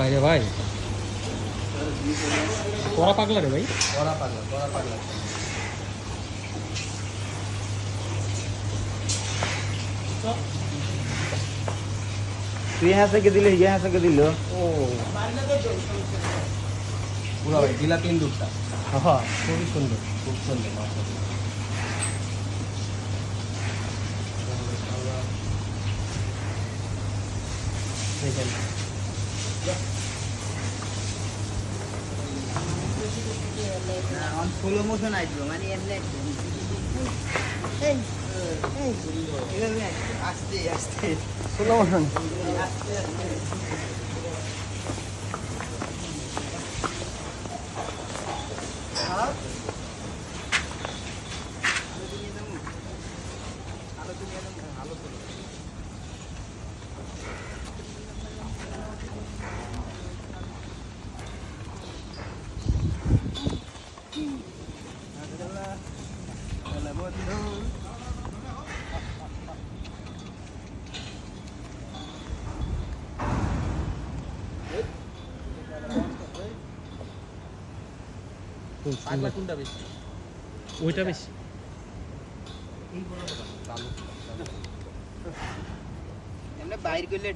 বাইরে ভাই পড়া পাগলা রে ভাই পড়া পাগলা পড়া পাগলা তুই यहाँ से के दिले यहाँ से के दिलो ओ পুরো ভাই দিলা তিন দুটা হ্যাঁ খুবই সুন্দর খুব সুন্দর মাছ দেখেন স্লো মোশন আসবো মানে এমনি আস্তে আস্তে স্লো মোশন আস্তে আস্তে আলো তুমি আলো আলো খুব সুন্দর কোনটা বেশি ওইটা বেশি এই বাইর করলে